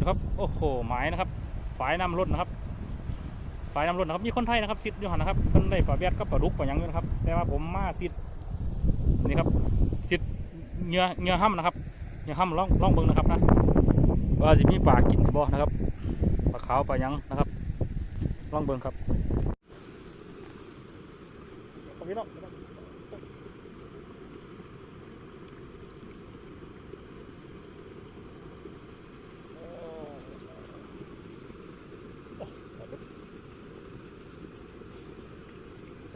นะครับ โอ้โหหมายนะครับฝายน้ำล้นนะครับฝายน้ำล้นนะครับ มีคนไทยนะครับซิดอยู่หันนะครับเพิ่นได้ปลาเบียดกับปลาดุกปลาหยังอยู่นะครับ แต่ว่าผมมาซิดนี่ครับซิดเงือเงือห้ำนะครับเงือห้ำล่องล่องเบิ้งนะครับนะว่าสิมีปลากินบ่นะครับปลาขาวปลาหยังนะครับล่องเบิ้งครับ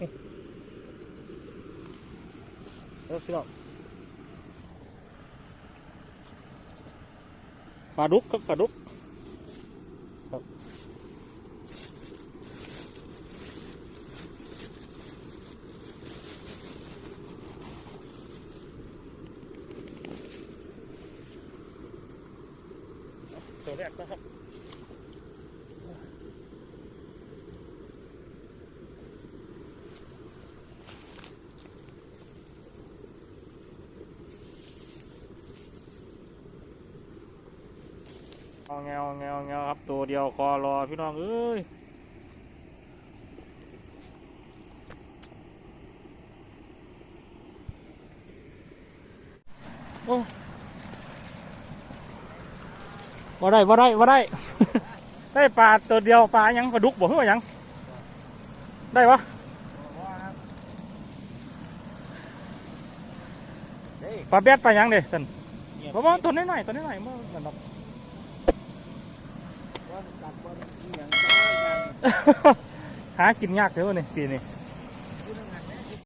น้องเออพี่น้องปลาดุกครับปลาดุกครับตัวแรกนะครับ เอาแงวแงวแงวครับตัวเดียวคอรอพี่น้องเอ้ยโอ้ว่าได้ว่าได้ว่าได้ ได้ปลาตัวเดียวปลาหยังปลาดุกบอกเพื่อหยัง ได้ปะปลาแบดปลาหยังเด้สันเพราะว่าตัวน้อยๆตัวน้อยๆเมื่อนั่นดอก หากินยากเลยวะนี่ปีนี้